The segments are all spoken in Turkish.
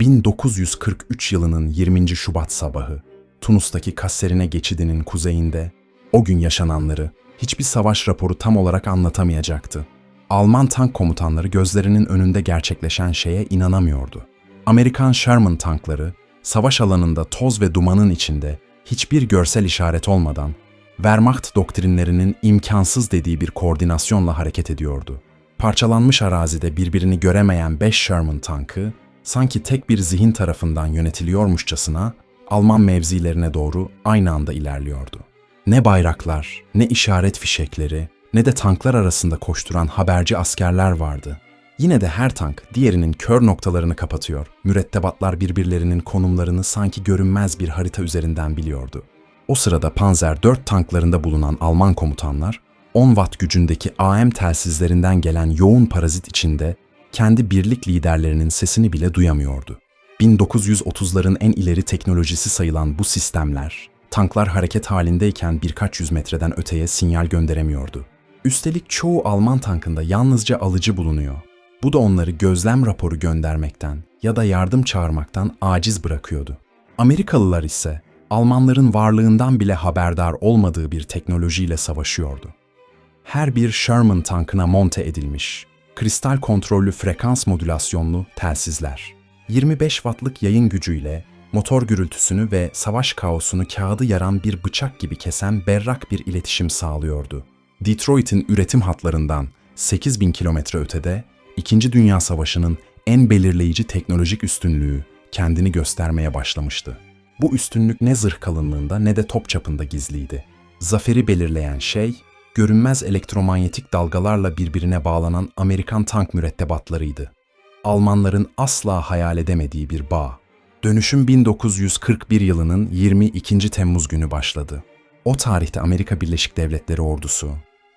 1943 yılının 20. Şubat sabahı, Tunus'taki Kasserine geçidinin kuzeyinde, o gün yaşananları hiçbir savaş raporu tam olarak anlatamayacaktı. Alman tank komutanları gözlerinin önünde gerçekleşen şeye inanamıyordu. Amerikan Sherman tankları, savaş alanında toz ve dumanın içinde hiçbir görsel işaret olmadan, Wehrmacht doktrinlerinin imkansız dediği bir koordinasyonla hareket ediyordu. Parçalanmış arazide birbirini göremeyen 5 Sherman tankı, sanki tek bir zihin tarafından yönetiliyormuşçasına Alman mevzilerine doğru aynı anda ilerliyordu. Ne bayraklar, ne işaret fişekleri, ne de tanklar arasında koşturan haberci askerler vardı. Yine de her tank diğerinin kör noktalarını kapatıyor. Mürettebatlar birbirlerinin konumlarını sanki görünmez bir harita üzerinden biliyordu. O sırada Panzer 4 tanklarında bulunan Alman komutanlar, 10 watt gücündeki AM telsizlerinden gelen yoğun parazit içinde kendi birlik liderlerinin sesini bile duyamıyordu. 1930'ların en ileri teknolojisi sayılan bu sistemler, tanklar hareket halindeyken birkaç yüz metreden öteye sinyal gönderemiyordu. Üstelik çoğu Alman tankında yalnızca alıcı bulunuyor. Bu da onları gözlem raporu göndermekten ya da yardım çağırmaktan aciz bırakıyordu. Amerikalılar ise Almanların varlığından bile haberdar olmadığı bir teknolojiyle savaşıyordu. Her bir Sherman tankına monte edilmiş, kristal kontrollü frekans modülasyonlu telsizler. 25 wattlık yayın gücüyle motor gürültüsünü ve savaş kaosunu kağıdı yaran bir bıçak gibi kesen berrak bir iletişim sağlıyordu. Detroit'in üretim hatlarından 8000 kilometre ötede İkinci Dünya Savaşı'nın en belirleyici teknolojik üstünlüğü kendini göstermeye başlamıştı. Bu üstünlük ne zırh kalınlığında ne de top çapında gizliydi. Zaferi belirleyen şey, görünmez elektromanyetik dalgalarla birbirine bağlanan Amerikan tank mürettebatlarıydı. Almanların asla hayal edemediği bir bağ. Dönüşüm 1941 yılının 22. Temmuz günü başladı. O tarihte Amerika Birleşik Devletleri ordusu,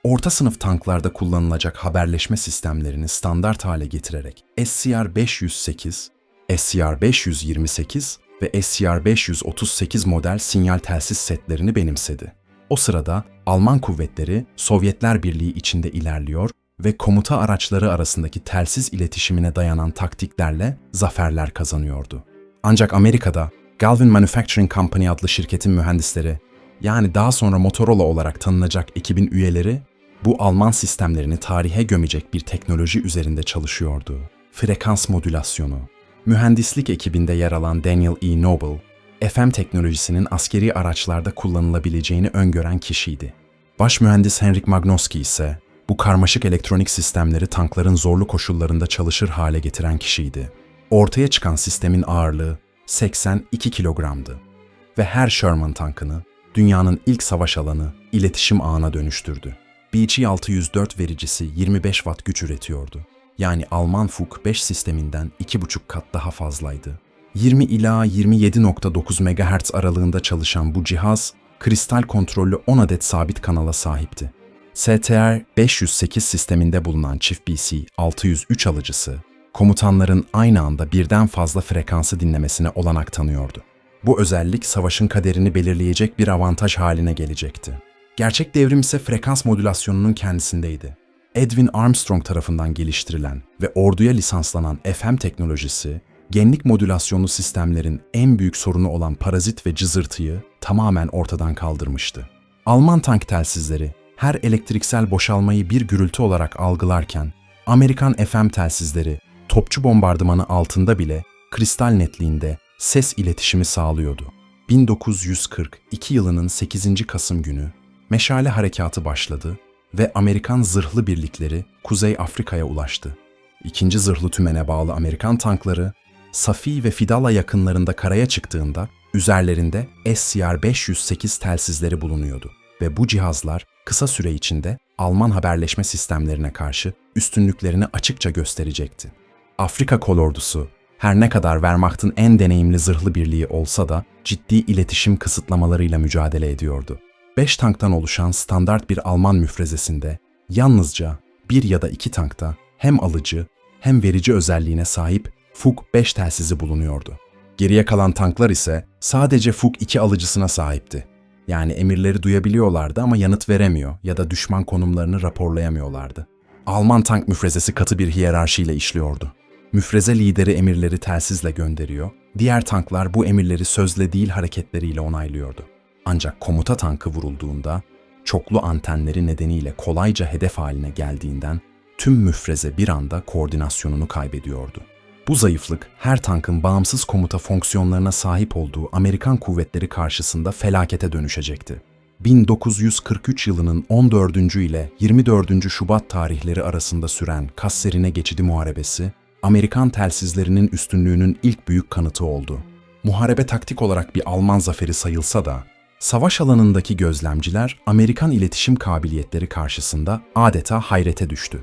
orta sınıf tanklarda kullanılacak haberleşme sistemlerini standart hale getirerek SCR-508, SCR-528 ve SCR-538 model sinyal telsiz setlerini benimsedi. O sırada Alman kuvvetleri Sovyetler Birliği içinde ilerliyor ve komuta araçları arasındaki telsiz iletişimine dayanan taktiklerle zaferler kazanıyordu. Ancak Amerika'da Galvin Manufacturing Company adlı şirketin mühendisleri, yani daha sonra Motorola olarak tanınacak ekibin üyeleri, bu Alman sistemlerini tarihe gömecek bir teknoloji üzerinde çalışıyordu. Frekans modülasyonu. Mühendislik ekibinde yer alan Daniel E. Noble, FM teknolojisinin askeri araçlarda kullanılabileceğini öngören kişiydi. Baş mühendis Henrik Magnoski ise bu karmaşık elektronik sistemleri tankların zorlu koşullarında çalışır hale getiren kişiydi. Ortaya çıkan sistemin ağırlığı 82 kilogramdı ve her Sherman tankını dünyanın ilk savaş alanı iletişim ağına dönüştürdü. BG-604 vericisi 25 watt güç üretiyordu. Yani Alman Fuk 5 sisteminden 2,5 kat daha fazlaydı. 20 ila 27.9 MHz aralığında çalışan bu cihaz, kristal kontrollü 10 adet sabit kanala sahipti. STR 508 sisteminde bulunan çift BC 603 alıcısı, komutanların aynı anda birden fazla frekansı dinlemesine olanak tanıyordu. Bu özellik savaşın kaderini belirleyecek bir avantaj haline gelecekti. Gerçek devrim ise frekans modülasyonunun kendisindeydi. Edwin Armstrong tarafından geliştirilen ve orduya lisanslanan FM teknolojisi, genlik modülasyonlu sistemlerin en büyük sorunu olan parazit ve cızırtıyı tamamen ortadan kaldırmıştı. Alman tank telsizleri her elektriksel boşalmayı bir gürültü olarak algılarken, Amerikan FM telsizleri topçu bombardımanı altında bile kristal netliğinde ses iletişimi sağlıyordu. 1942 yılının 8. Kasım günü Meşale Harekatı başladı ve Amerikan zırhlı birlikleri Kuzey Afrika'ya ulaştı. İkinci zırhlı tümene bağlı Amerikan tankları Safi ve Fidala yakınlarında karaya çıktığında üzerlerinde SCR-508 telsizleri bulunuyordu ve bu cihazlar kısa süre içinde Alman haberleşme sistemlerine karşı üstünlüklerini açıkça gösterecekti. Afrika kolordusu her ne kadar Wehrmacht'ın en deneyimli zırhlı birliği olsa da ciddi iletişim kısıtlamalarıyla mücadele ediyordu. 5 tanktan oluşan standart bir Alman müfrezesinde yalnızca bir ya da iki tankta hem alıcı hem verici özelliğine sahip Fuk 5 telsizi bulunuyordu. Geriye kalan tanklar ise sadece Fuk 2 alıcısına sahipti. Yani emirleri duyabiliyorlardı ama yanıt veremiyor ya da düşman konumlarını raporlayamıyorlardı. Alman tank müfrezesi katı bir hiyerarşiyle işliyordu. Müfreze lideri emirleri telsizle gönderiyor, diğer tanklar bu emirleri sözle değil hareketleriyle onaylıyordu. Ancak komuta tankı vurulduğunda, çoklu antenleri nedeniyle kolayca hedef haline geldiğinden tüm müfreze bir anda koordinasyonunu kaybediyordu. Bu zayıflık her tankın bağımsız komuta fonksiyonlarına sahip olduğu Amerikan kuvvetleri karşısında felakete dönüşecekti. 1943 yılının 14. ile 24. Şubat tarihleri arasında süren Kasserine Geçidi Muharebesi, Amerikan telsizlerinin üstünlüğünün ilk büyük kanıtı oldu. Muharebe taktik olarak bir Alman zaferi sayılsa da, savaş alanındaki gözlemciler Amerikan iletişim kabiliyetleri karşısında adeta hayrete düştü.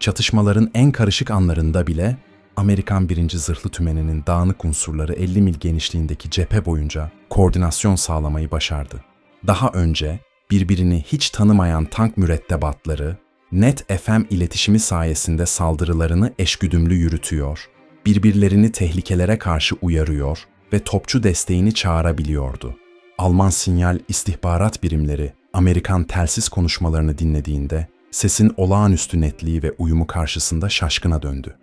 Çatışmaların en karışık anlarında bile Amerikan 1. Zırhlı Tümeni'nin dağınık unsurları 50 mil genişliğindeki cephe boyunca koordinasyon sağlamayı başardı. Daha önce birbirini hiç tanımayan tank mürettebatları net FM iletişimi sayesinde saldırılarını eşgüdümlü yürütüyor, birbirlerini tehlikelere karşı uyarıyor ve topçu desteğini çağırabiliyordu. Alman sinyal istihbarat birimleri Amerikan telsiz konuşmalarını dinlediğinde sesin olağanüstü netliği ve uyumu karşısında şaşkına döndü.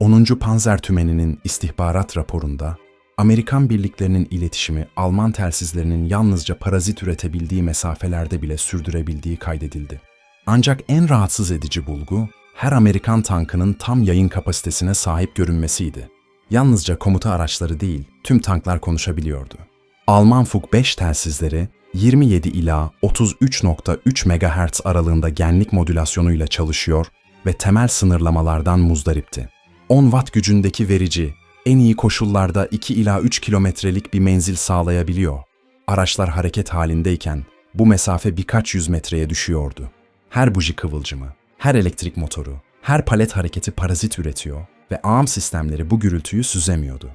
10. Panzer Tümeni'nin istihbarat raporunda Amerikan birliklerinin iletişimi Alman telsizlerinin yalnızca parazit üretebildiği mesafelerde bile sürdürebildiği kaydedildi. Ancak en rahatsız edici bulgu her Amerikan tankının tam yayın kapasitesine sahip görünmesiydi. Yalnızca komuta araçları değil, tüm tanklar konuşabiliyordu. Alman Fug 5 telsizleri 27 ila 33.3 MHz aralığında genlik modülasyonuyla çalışıyor ve temel sınırlamalardan muzdaripti. 10 watt gücündeki verici en iyi koşullarda 2 ila 3 kilometrelik bir menzil sağlayabiliyor. Araçlar hareket halindeyken bu mesafe birkaç yüz metreye düşüyordu. Her buji kıvılcımı, her elektrik motoru, her palet hareketi parazit üretiyor ve ağım sistemleri bu gürültüyü süzemiyordu.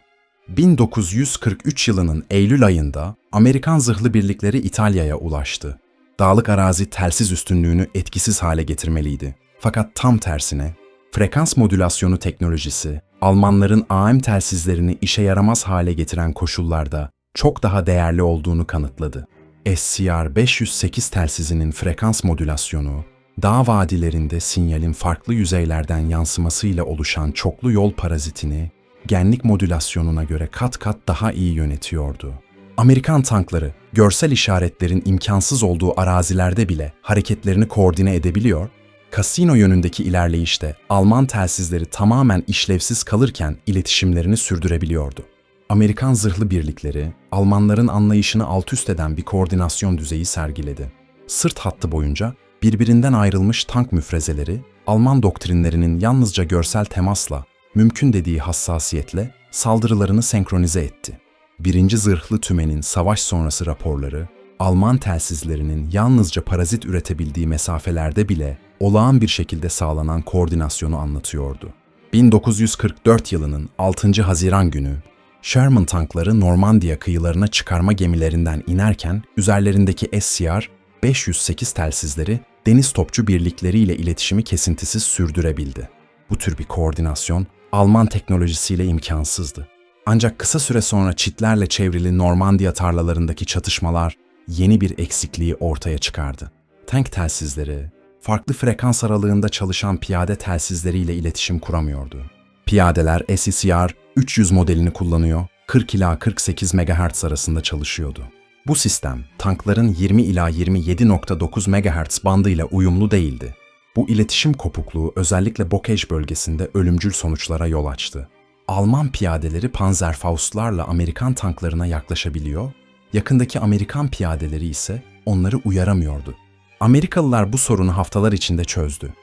1943 yılının Eylül ayında Amerikan zırhlı birlikleri İtalya'ya ulaştı. Dağlık arazi telsiz üstünlüğünü etkisiz hale getirmeliydi. Fakat tam tersine frekans modülasyonu teknolojisi Almanların AM telsizlerini işe yaramaz hale getiren koşullarda çok daha değerli olduğunu kanıtladı. SCR 508 telsizinin frekans modülasyonu, dağ vadilerinde sinyalin farklı yüzeylerden yansımasıyla oluşan çoklu yol parazitini genlik modülasyonuna göre kat kat daha iyi yönetiyordu. Amerikan tankları görsel işaretlerin imkansız olduğu arazilerde bile hareketlerini koordine edebiliyor, kasino yönündeki ilerleyişte Alman telsizleri tamamen işlevsiz kalırken iletişimlerini sürdürebiliyordu. Amerikan zırhlı birlikleri, Almanların anlayışını alt üst eden bir koordinasyon düzeyi sergiledi. Sırt hattı boyunca birbirinden ayrılmış tank müfrezeleri, Alman doktrinlerinin yalnızca görsel temasla, mümkün dediği hassasiyetle saldırılarını senkronize etti. Birinci Zırhlı Tümen'in savaş sonrası raporları, Alman telsizlerinin yalnızca parazit üretebildiği mesafelerde bile olağan bir şekilde sağlanan koordinasyonu anlatıyordu. 1944 yılının 6. Haziran günü Sherman tankları Normandiya kıyılarına çıkarma gemilerinden inerken üzerlerindeki SCR 508 telsizleri deniz topçu birlikleriyle iletişimi kesintisiz sürdürebildi. Bu tür bir koordinasyon Alman teknolojisiyle imkansızdı. Ancak kısa süre sonra çitlerle çevrili Normandiya tarlalarındaki çatışmalar yeni bir eksikliği ortaya çıkardı. Tank telsizleri, farklı frekans aralığında çalışan piyade telsizleriyle iletişim kuramıyordu. Piyadeler SCR 300 modelini kullanıyor, 40 ila 48 MHz arasında çalışıyordu. Bu sistem tankların 20 ila 27.9 MHz bandıyla uyumlu değildi. Bu iletişim kopukluğu özellikle Bokej bölgesinde ölümcül sonuçlara yol açtı. Alman piyadeleri Panzerfaust'larla Amerikan tanklarına yaklaşabiliyor, yakındaki Amerikan piyadeleri ise onları uyaramıyordu. Amerikalılar bu sorunu haftalar içinde çözdü.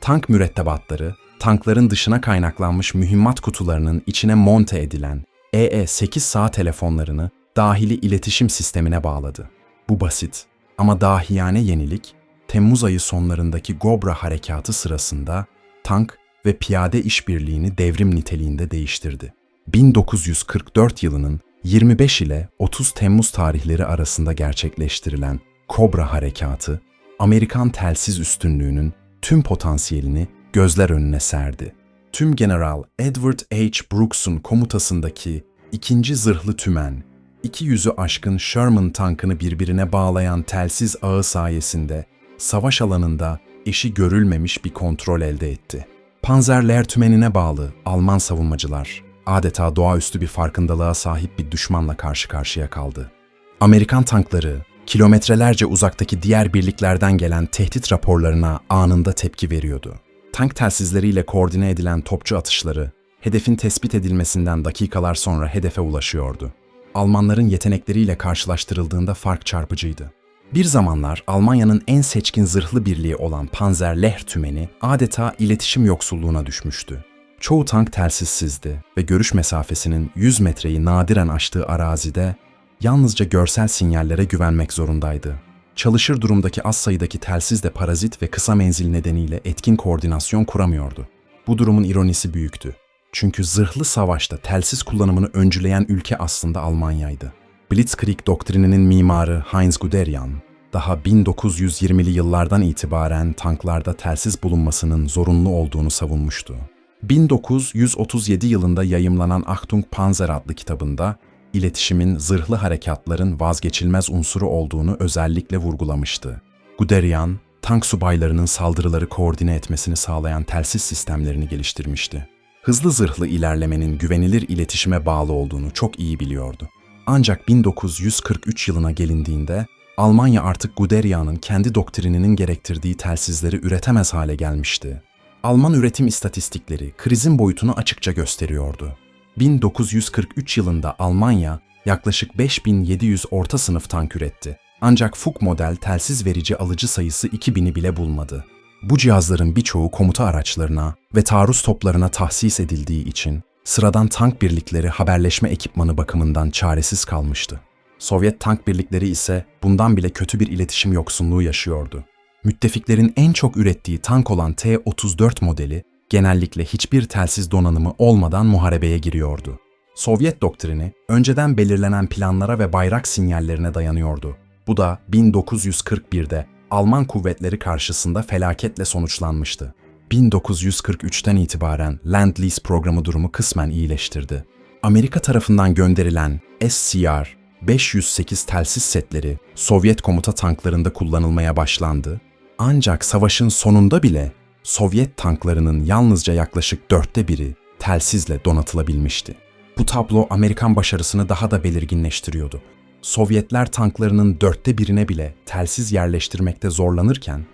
Tank mürettebatları, tankların dışına kaynaklanmış mühimmat kutularının içine monte edilen EE-8 sağ telefonlarını dahili iletişim sistemine bağladı. Bu basit ama dahiyane yenilik, Temmuz ayı sonlarındaki Gobra harekatı sırasında tank ve piyade işbirliğini devrim niteliğinde değiştirdi. 1944 yılının 25 ile 30 Temmuz tarihleri arasında gerçekleştirilen Kobra harekatı, Amerikan telsiz üstünlüğünün tüm potansiyelini gözler önüne serdi. Tüm General Edward H. Brooks'un komutasındaki 2. Zırhlı Tümen, iki yüzü aşkın Sherman tankını birbirine bağlayan telsiz ağı sayesinde savaş alanında eşi görülmemiş bir kontrol elde etti. Panzerlehr tümenine bağlı Alman savunmacılar adeta doğaüstü bir farkındalığa sahip bir düşmanla karşı karşıya kaldı. Amerikan tankları kilometrelerce uzaktaki diğer birliklerden gelen tehdit raporlarına anında tepki veriyordu. Tank telsizleriyle koordine edilen topçu atışları hedefin tespit edilmesinden dakikalar sonra hedefe ulaşıyordu. Almanların yetenekleriyle karşılaştırıldığında fark çarpıcıydı. Bir zamanlar Almanya'nın en seçkin zırhlı birliği olan Panzerlehr tümeni adeta iletişim yoksulluğuna düşmüştü. Çoğu tank telsizsizdi ve görüş mesafesinin 100 metreyi nadiren aştığı arazide yalnızca görsel sinyallere güvenmek zorundaydı. Çalışır durumdaki az sayıdaki telsiz de parazit ve kısa menzil nedeniyle etkin koordinasyon kuramıyordu. Bu durumun ironisi büyüktü. Çünkü zırhlı savaşta telsiz kullanımını öncüleyen ülke aslında Almanya'ydı. Blitzkrieg doktrininin mimarı Heinz Guderian, daha 1920'li yıllardan itibaren tanklarda telsiz bulunmasının zorunlu olduğunu savunmuştu. 1937 yılında yayımlanan Achtung Panzer adlı kitabında iletişimin zırhlı harekatların vazgeçilmez unsuru olduğunu özellikle vurgulamıştı. Guderian, tank subaylarının saldırıları koordine etmesini sağlayan telsiz sistemlerini geliştirmişti. Hızlı zırhlı ilerlemenin güvenilir iletişime bağlı olduğunu çok iyi biliyordu. Ancak 1943 yılına gelindiğinde Almanya artık Guderian'ın kendi doktrininin gerektirdiği telsizleri üretemez hale gelmişti. Alman üretim istatistikleri krizin boyutunu açıkça gösteriyordu. 1943 yılında Almanya yaklaşık 5700 orta sınıf tank üretti. Ancak Fuk model telsiz verici alıcı sayısı 2000'i bile bulmadı. Bu cihazların birçoğu komuta araçlarına ve taarruz toplarına tahsis edildiği için sıradan tank birlikleri haberleşme ekipmanı bakımından çaresiz kalmıştı. Sovyet tank birlikleri ise bundan bile kötü bir iletişim yoksunluğu yaşıyordu. Müttefiklerin en çok ürettiği tank olan T-34 modeli genellikle hiçbir telsiz donanımı olmadan muharebeye giriyordu. Sovyet doktrini önceden belirlenen planlara ve bayrak sinyallerine dayanıyordu. Bu da 1941'de Alman kuvvetleri karşısında felaketle sonuçlanmıştı. 1943'ten itibaren Land-Lease programı durumu kısmen iyileştirdi. Amerika tarafından gönderilen SCR 508 telsiz setleri Sovyet komuta tanklarında kullanılmaya başlandı. Ancak savaşın sonunda bile Sovyet tanklarının yalnızca yaklaşık dörtte biri telsizle donatılabilmişti. Bu tablo Amerikan başarısını daha da belirginleştiriyordu. Sovyetler tanklarının dörtte birine bile telsiz yerleştirmekte zorlanırken,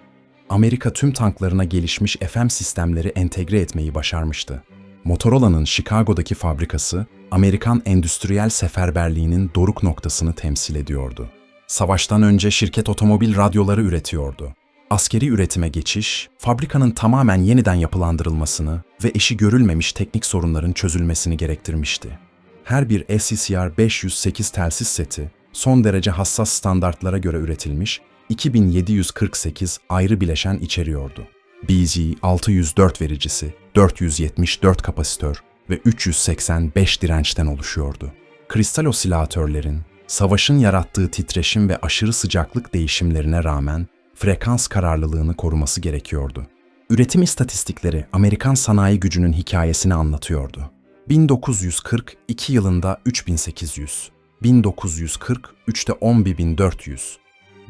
Amerika tüm tanklarına gelişmiş FM sistemleri entegre etmeyi başarmıştı. Motorola'nın Chicago'daki fabrikası, Amerikan endüstriyel seferberliğinin doruk noktasını temsil ediyordu. Savaştan önce şirket otomobil radyoları üretiyordu. Askeri üretime geçiş, fabrikanın tamamen yeniden yapılandırılmasını ve eşi görülmemiş teknik sorunların çözülmesini gerektirmişti. Her bir SCCR 508 telsiz seti, son derece hassas standartlara göre üretilmiş 2748 ayrı bileşen içeriyordu. BZ 604 vericisi, 474 kapasitör ve 385 dirençten oluşuyordu. Kristal osilatörlerin, savaşın yarattığı titreşim ve aşırı sıcaklık değişimlerine rağmen frekans kararlılığını koruması gerekiyordu. Üretim istatistikleri Amerikan sanayi gücünün hikayesini anlatıyordu. 1942 yılında 3800, 1940 3'te 11400,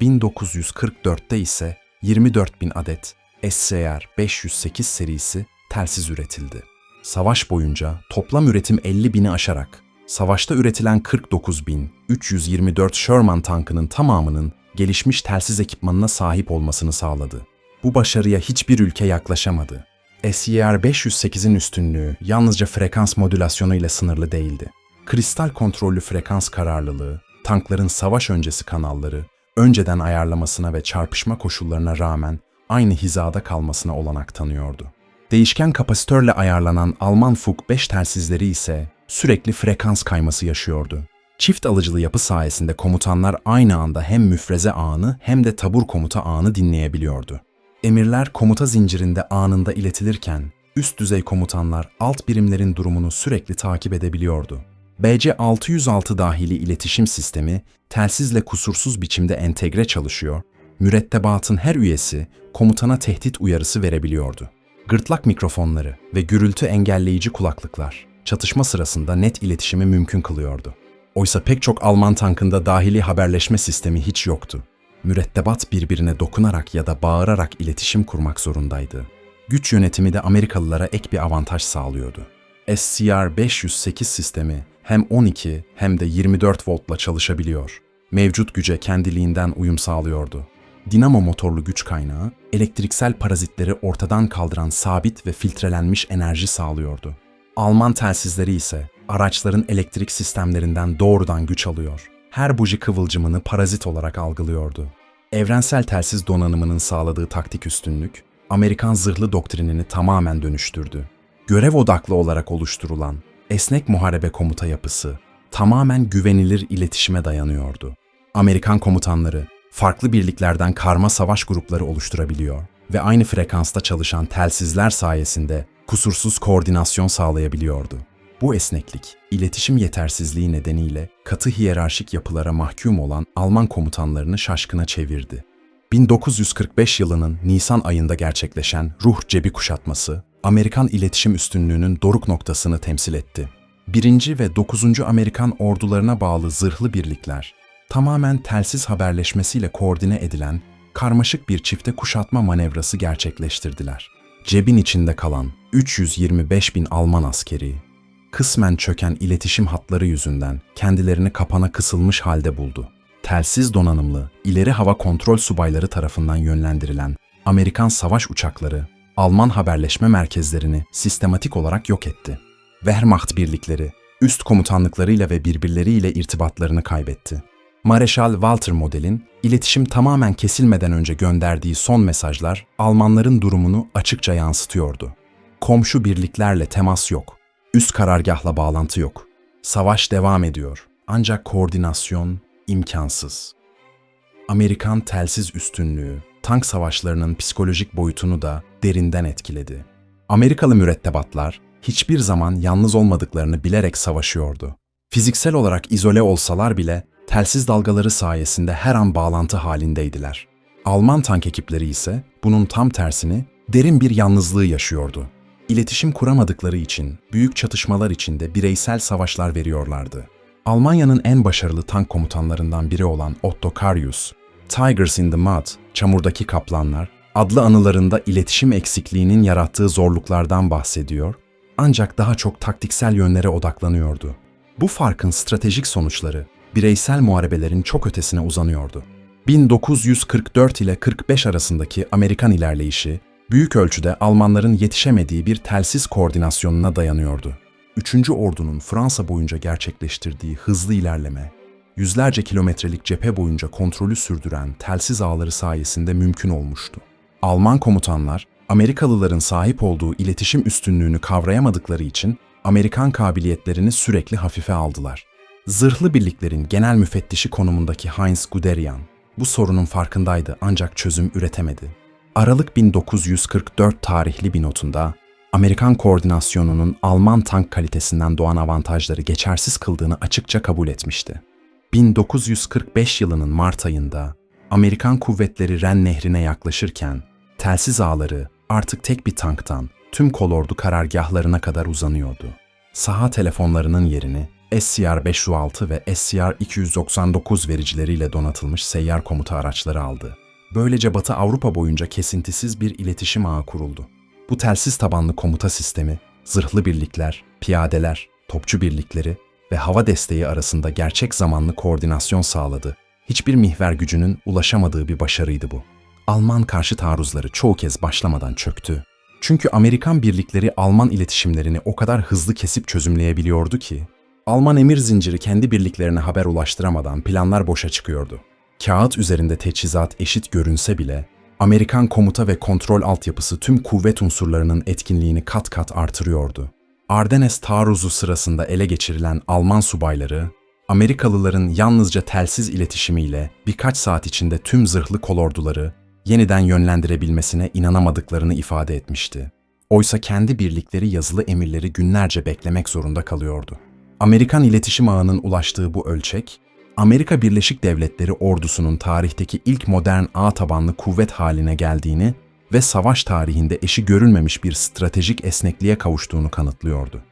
1944'te ise 24000 adet SCR 508 serisi telsiz üretildi. Savaş boyunca toplam üretim 50 bini aşarak, savaşta üretilen 49.324 Sherman tankının tamamının gelişmiş telsiz ekipmanına sahip olmasını sağladı. Bu başarıya hiçbir ülke yaklaşamadı. SCR 508'in üstünlüğü yalnızca frekans modülasyonu ile sınırlı değildi. Kristal kontrollü frekans kararlılığı, tankların savaş öncesi kanalları, önceden ayarlamasına ve çarpışma koşullarına rağmen aynı hizada kalmasına olanak tanıyordu. Değişken kapasitörle ayarlanan Alman Fug 5 telsizleri ise sürekli frekans kayması yaşıyordu. Çift alıcılı yapı sayesinde komutanlar aynı anda hem müfreze ağını hem de tabur komuta ağını dinleyebiliyordu. Emirler komuta zincirinde anında iletilirken üst düzey komutanlar alt birimlerin durumunu sürekli takip edebiliyordu. BC 606 dahili iletişim sistemi telsizle kusursuz biçimde entegre çalışıyor, mürettebatın her üyesi komutana tehdit uyarısı verebiliyordu. Gırtlak mikrofonları ve gürültü engelleyici kulaklıklar çatışma sırasında net iletişimi mümkün kılıyordu. Oysa pek çok Alman tankında dahili haberleşme sistemi hiç yoktu. Mürettebat birbirine dokunarak ya da bağırarak iletişim kurmak zorundaydı. Güç yönetimi de Amerikalılara ek bir avantaj sağlıyordu. SCR-508 sistemi hem 12 hem de 24 voltla çalışabiliyor. Mevcut güce kendiliğinden uyum sağlıyordu. Dinamo motorlu güç kaynağı, elektriksel parazitleri ortadan kaldıran sabit ve filtrelenmiş enerji sağlıyordu. Alman telsizleri ise araçların elektrik sistemlerinden doğrudan güç alıyor. Her buji kıvılcımını parazit olarak algılıyordu. Evrensel telsiz donanımının sağladığı taktik üstünlük, Amerikan zırhlı doktrinini tamamen dönüştürdü. Görev odaklı olarak oluşturulan esnek muharebe komuta yapısı tamamen güvenilir iletişime dayanıyordu. Amerikan komutanları farklı birliklerden karma savaş grupları oluşturabiliyor ve aynı frekansta çalışan telsizler sayesinde kusursuz koordinasyon sağlayabiliyordu. Bu esneklik, iletişim yetersizliği nedeniyle katı hiyerarşik yapılara mahkum olan Alman komutanlarını şaşkına çevirdi. 1945 yılının Nisan ayında gerçekleşen Ruh Cebi kuşatması, Amerikan iletişim üstünlüğünün doruk noktasını temsil etti. 1. ve 9. Amerikan ordularına bağlı zırhlı birlikler, tamamen telsiz haberleşmesiyle koordine edilen karmaşık bir çifte kuşatma manevrası gerçekleştirdiler. Cebin içinde kalan 325 bin Alman askeri, kısmen çöken iletişim hatları yüzünden kendilerini kapana kısılmış halde buldu. Telsiz donanımlı, ileri hava kontrol subayları tarafından yönlendirilen Amerikan savaş uçakları, Alman haberleşme merkezlerini sistematik olarak yok etti. Wehrmacht birlikleri, üst komutanlıklarıyla ve birbirleriyle irtibatlarını kaybetti. Mareşal Walter Model'in iletişim tamamen kesilmeden önce gönderdiği son mesajlar Almanların durumunu açıkça yansıtıyordu. Komşu birliklerle temas yok. Üst karargahla bağlantı yok. Savaş devam ediyor. Ancak koordinasyon imkansız. Amerikan telsiz üstünlüğü, tank savaşlarının psikolojik boyutunu da derinden etkiledi. Amerikalı mürettebatlar hiçbir zaman yalnız olmadıklarını bilerek savaşıyordu. Fiziksel olarak izole olsalar bile telsiz dalgaları sayesinde her an bağlantı halindeydiler. Alman tank ekipleri ise bunun tam tersini derin bir yalnızlığı yaşıyordu. İletişim kuramadıkları için büyük çatışmalar içinde bireysel savaşlar veriyorlardı. Almanya'nın en başarılı tank komutanlarından biri olan Otto Karius, Tigers in the Mud, Çamurdaki Kaplanlar adlı anılarında iletişim eksikliğinin yarattığı zorluklardan bahsediyor ancak daha çok taktiksel yönlere odaklanıyordu. Bu farkın stratejik sonuçları bireysel muharebelerin çok ötesine uzanıyordu. 1944 ile 45 arasındaki Amerikan ilerleyişi büyük ölçüde Almanların yetişemediği bir telsiz koordinasyonuna dayanıyordu. 3. Ordu'nun Fransa boyunca gerçekleştirdiği hızlı ilerleme, yüzlerce kilometrelik cephe boyunca kontrolü sürdüren telsiz ağları sayesinde mümkün olmuştu. Alman komutanlar, Amerikalıların sahip olduğu iletişim üstünlüğünü kavrayamadıkları için Amerikan kabiliyetlerini sürekli hafife aldılar. Zırhlı birliklerin genel müfettişi konumundaki Heinz Guderian bu sorunun farkındaydı ancak çözüm üretemedi. Aralık 1944 tarihli bir notunda Amerikan koordinasyonunun Alman tank kalitesinden doğan avantajları geçersiz kıldığını açıkça kabul etmişti. 1945 yılının Mart ayında Amerikan kuvvetleri Ren Nehri'ne yaklaşırken telsiz ağları artık tek bir tanktan tüm kolordu karargahlarına kadar uzanıyordu. Saha telefonlarının yerini SCR-506 ve SCR-299 vericileriyle donatılmış seyyar komuta araçları aldı. Böylece Batı Avrupa boyunca kesintisiz bir iletişim ağı kuruldu. Bu telsiz tabanlı komuta sistemi, zırhlı birlikler, piyadeler, topçu birlikleri ve hava desteği arasında gerçek zamanlı koordinasyon sağladı. Hiçbir mihver gücünün ulaşamadığı bir başarıydı bu. Alman karşı taarruzları çoğu kez başlamadan çöktü. Çünkü Amerikan birlikleri Alman iletişimlerini o kadar hızlı kesip çözümleyebiliyordu ki, Alman emir zinciri kendi birliklerine haber ulaştıramadan planlar boşa çıkıyordu. Kağıt üzerinde teçhizat eşit görünse bile, Amerikan komuta ve kontrol altyapısı tüm kuvvet unsurlarının etkinliğini kat kat artırıyordu. Ardennes taarruzu sırasında ele geçirilen Alman subayları, Amerikalıların yalnızca telsiz iletişimiyle birkaç saat içinde tüm zırhlı kolorduları yeniden yönlendirebilmesine inanamadıklarını ifade etmişti. Oysa kendi birlikleri yazılı emirleri günlerce beklemek zorunda kalıyordu. Amerikan iletişim ağının ulaştığı bu ölçek, Amerika Birleşik Devletleri ordusunun tarihteki ilk modern ağ tabanlı kuvvet haline geldiğini ve savaş tarihinde eşi görülmemiş bir stratejik esnekliğe kavuştuğunu kanıtlıyordu.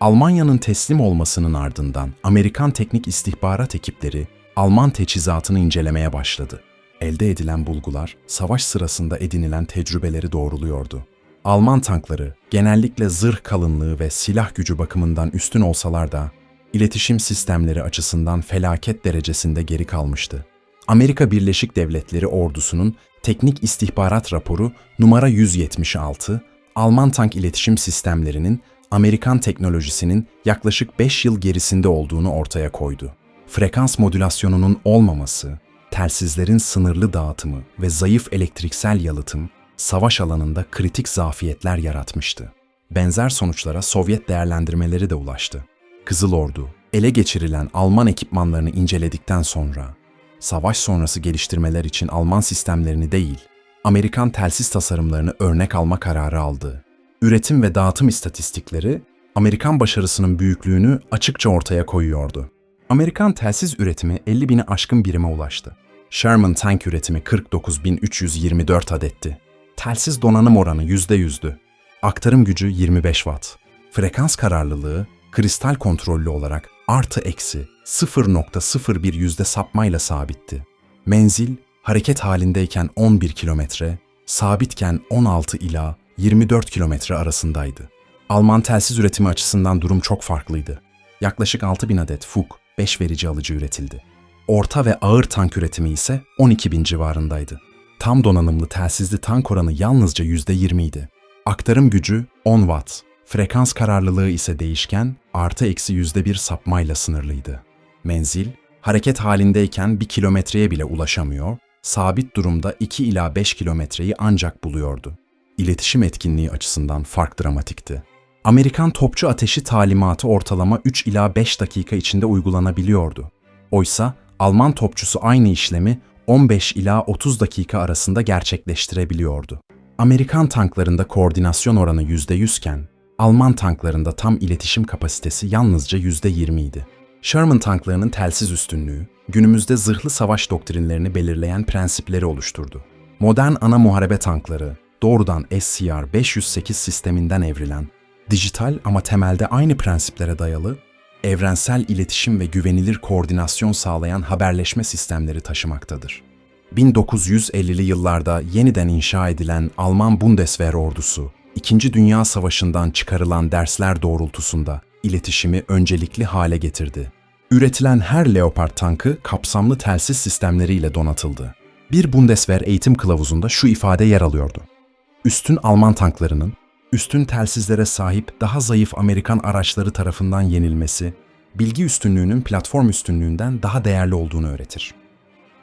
Almanya'nın teslim olmasının ardından Amerikan teknik istihbarat ekipleri Alman teçhizatını incelemeye başladı. Elde edilen bulgular, savaş sırasında edinilen tecrübeleri doğruluyordu. Alman tankları genellikle zırh kalınlığı ve silah gücü bakımından üstün olsalar da iletişim sistemleri açısından felaket derecesinde geri kalmıştı. Amerika Birleşik Devletleri ordusunun teknik istihbarat raporu numara 176, Alman tank iletişim sistemlerinin Amerikan teknolojisinin yaklaşık 5 yıl gerisinde olduğunu ortaya koydu. Frekans modülasyonunun olmaması, telsizlerin sınırlı dağıtımı ve zayıf elektriksel yalıtım savaş alanında kritik zafiyetler yaratmıştı. Benzer sonuçlara Sovyet değerlendirmeleri de ulaştı. Kızıl Ordu, ele geçirilen Alman ekipmanlarını inceledikten sonra, savaş sonrası geliştirmeler için Alman sistemlerini değil, Amerikan telsiz tasarımlarını örnek alma kararı aldı. Üretim ve dağıtım istatistikleri, Amerikan başarısının büyüklüğünü açıkça ortaya koyuyordu. Amerikan telsiz üretimi 50 bini aşkın birime ulaştı. Sherman tank üretimi 49.324 adetti. Telsiz donanım oranı %100'dü. Aktarım gücü 25 watt. Frekans kararlılığı kristal kontrollü olarak artı eksi 0.01 yüzde sapmayla sabitti. Menzil hareket halindeyken 11 kilometre, sabitken 16 ila 24 kilometre arasındaydı. Alman telsiz üretimi açısından durum çok farklıydı. Yaklaşık 6000 adet FUK 5 verici alıcı üretildi. Orta ve ağır tank üretimi ise 12 bin civarındaydı. Tam donanımlı telsizli tank oranı yalnızca %20 idi. Aktarım gücü 10 watt, frekans kararlılığı ise değişken artı eksi %1 sapmayla sınırlıydı. Menzil, hareket halindeyken 1 kilometreye bile ulaşamıyor, sabit durumda 2 ila 5 kilometreyi ancak buluyordu. İletişim etkinliği açısından fark dramatikti. Amerikan topçu ateşi talimatı ortalama 3 ila 5 dakika içinde uygulanabiliyordu. Oysa Alman topçusu aynı işlemi 15 ila 30 dakika arasında gerçekleştirebiliyordu. Amerikan tanklarında koordinasyon oranı %100 iken, Alman tanklarında tam iletişim kapasitesi yalnızca %20 idi. Sherman tanklarının telsiz üstünlüğü, günümüzde zırhlı savaş doktrinlerini belirleyen prensipleri oluşturdu. Modern ana muharebe tankları, doğrudan SCR-508 sisteminden evrilen, dijital ama temelde aynı prensiplere dayalı, evrensel iletişim ve güvenilir koordinasyon sağlayan haberleşme sistemleri taşımaktadır. 1950'li yıllarda yeniden inşa edilen Alman Bundeswehr ordusu, İkinci Dünya Savaşı'ndan çıkarılan dersler doğrultusunda iletişimi öncelikli hale getirdi. Üretilen her Leopard tankı kapsamlı telsiz sistemleriyle donatıldı. Bir Bundeswehr eğitim kılavuzunda şu ifade yer alıyordu. Üstün Alman tanklarının, üstün telsizlere sahip daha zayıf Amerikan araçları tarafından yenilmesi, bilgi üstünlüğünün platform üstünlüğünden daha değerli olduğunu öğretir.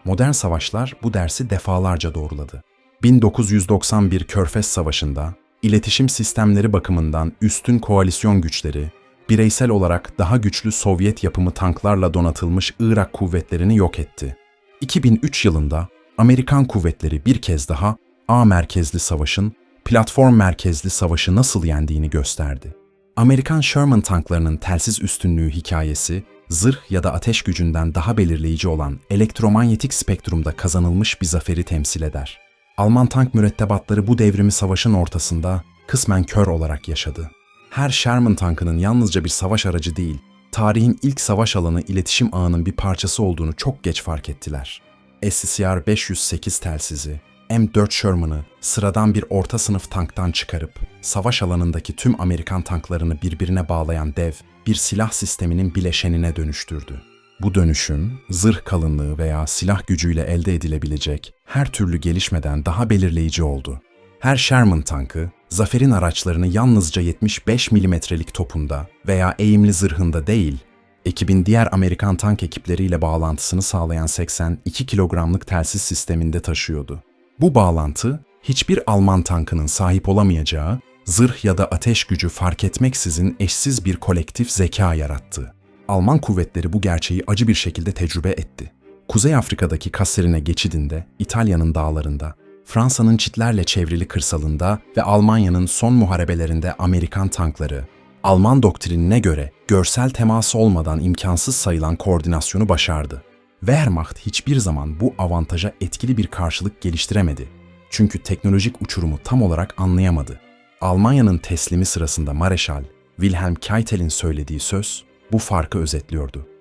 Modern savaşlar bu dersi defalarca doğruladı. 1991 Körfez Savaşı'nda iletişim sistemleri bakımından üstün koalisyon güçleri, bireysel olarak daha güçlü Sovyet yapımı tanklarla donatılmış Irak kuvvetlerini yok etti. 2003 yılında Amerikan kuvvetleri bir kez daha A merkezli savaşın platform merkezli savaşı nasıl yendiğini gösterdi. Amerikan Sherman tanklarının telsiz üstünlüğü hikayesi, zırh ya da ateş gücünden daha belirleyici olan elektromanyetik spektrumda kazanılmış bir zaferi temsil eder. Alman tank mürettebatları bu devrimi savaşın ortasında kısmen kör olarak yaşadı. Her Sherman tankının yalnızca bir savaş aracı değil, tarihin ilk savaş alanı iletişim ağının bir parçası olduğunu çok geç fark ettiler. SCR 508 telsizi, M4 Sherman'ı sıradan bir orta sınıf tanktan çıkarıp savaş alanındaki tüm Amerikan tanklarını birbirine bağlayan dev bir silah sisteminin bileşenine dönüştürdü. Bu dönüşüm, zırh kalınlığı veya silah gücüyle elde edilebilecek her türlü gelişmeden daha belirleyici oldu. Her Sherman tankı, zaferin araçlarını yalnızca 75 milimetrelik topunda veya eğimli zırhında değil, ekibin diğer Amerikan tank ekipleriyle bağlantısını sağlayan 82 kilogramlık telsiz sisteminde taşıyordu. Bu bağlantı, hiçbir Alman tankının sahip olamayacağı, zırh ya da ateş gücü fark etmeksizin eşsiz bir kolektif zeka yarattı. Alman kuvvetleri bu gerçeği acı bir şekilde tecrübe etti. Kuzey Afrika'daki Kasserine geçidinde, İtalya'nın dağlarında, Fransa'nın çitlerle çevrili kırsalında ve Almanya'nın son muharebelerinde Amerikan tankları, Alman doktrinine göre görsel temas olmadan imkansız sayılan koordinasyonu başardı. Wehrmacht hiçbir zaman bu avantaja etkili bir karşılık geliştiremedi. Çünkü teknolojik uçurumu tam olarak anlayamadı. Almanya'nın teslimi sırasında Mareşal, Wilhelm Keitel'in söylediği söz bu farkı özetliyordu.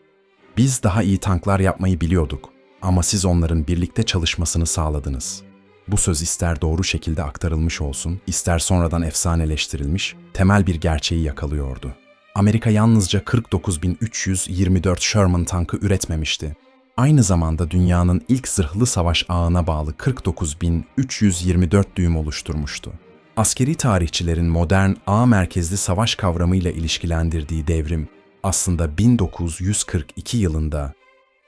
Biz daha iyi tanklar yapmayı biliyorduk ama siz onların birlikte çalışmasını sağladınız. Bu söz ister doğru şekilde aktarılmış olsun, ister sonradan efsaneleştirilmiş, temel bir gerçeği yakalıyordu. Amerika yalnızca 49.324 Sherman tankı üretmemişti. Aynı zamanda dünyanın ilk zırhlı savaş ağına bağlı 49.324 düğüm oluşturmuştu. Askeri tarihçilerin modern ağ merkezli savaş kavramıyla ilişkilendirdiği devrim aslında 1942 yılında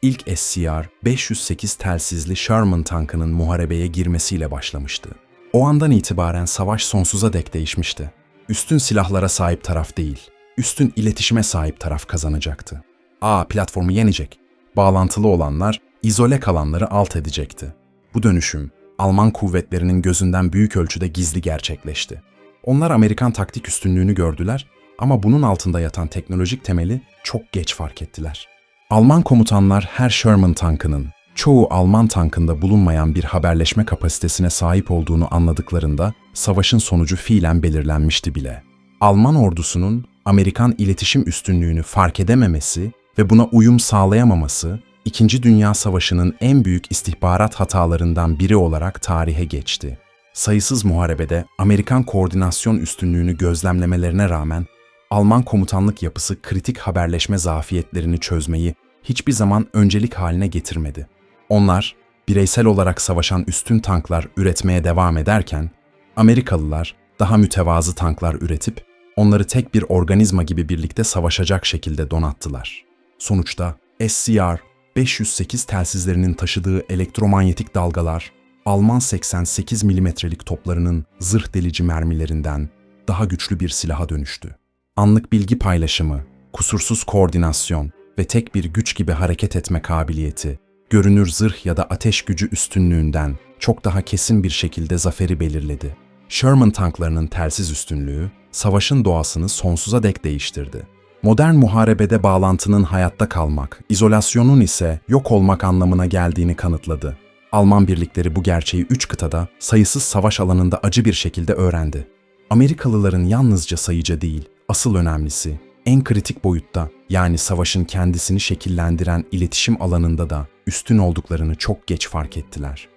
ilk SCR 508 telsizli Sherman tankının muharebeye girmesiyle başlamıştı. O andan itibaren savaş sonsuza dek değişmişti. Üstün silahlara sahip taraf değil, üstün iletişime sahip taraf kazanacaktı. A platformu yenecek. Bağlantılı olanlar izole kalanları alt edecekti. Bu dönüşüm Alman kuvvetlerinin gözünden büyük ölçüde gizli gerçekleşti. Onlar Amerikan taktik üstünlüğünü gördüler ama bunun altında yatan teknolojik temeli çok geç fark ettiler. Alman komutanlar her Sherman tankının çoğu Alman tankında bulunmayan bir haberleşme kapasitesine sahip olduğunu anladıklarında savaşın sonucu fiilen belirlenmişti bile. Alman ordusunun Amerikan iletişim üstünlüğünü fark edememesi ve buna uyum sağlayamaması, İkinci Dünya Savaşı'nın en büyük istihbarat hatalarından biri olarak tarihe geçti. Sayısız muharebede Amerikan koordinasyon üstünlüğünü gözlemlemelerine rağmen Alman komutanlık yapısı kritik haberleşme zafiyetlerini çözmeyi hiçbir zaman öncelik haline getirmedi. Onlar, bireysel olarak savaşan üstün tanklar üretmeye devam ederken, Amerikalılar daha mütevazı tanklar üretip onları tek bir organizma gibi birlikte savaşacak şekilde donattılar. Sonuçta SCR 508 telsizlerinin taşıdığı elektromanyetik dalgalar, Alman 88 milimetrelik toplarının zırh delici mermilerinden daha güçlü bir silaha dönüştü. Anlık bilgi paylaşımı, kusursuz koordinasyon ve tek bir güç gibi hareket etme kabiliyeti, görünür zırh ya da ateş gücü üstünlüğünden çok daha kesin bir şekilde zaferi belirledi. Sherman tanklarının telsiz üstünlüğü, savaşın doğasını sonsuza dek değiştirdi. Modern muharebede bağlantının hayatta kalmak, izolasyonun ise yok olmak anlamına geldiğini kanıtladı. Alman birlikleri bu gerçeği üç kıtada sayısız savaş alanında acı bir şekilde öğrendi. Amerikalıların yalnızca sayıca değil, asıl önemlisi, en kritik boyutta yani savaşın kendisini şekillendiren iletişim alanında da üstün olduklarını çok geç fark ettiler.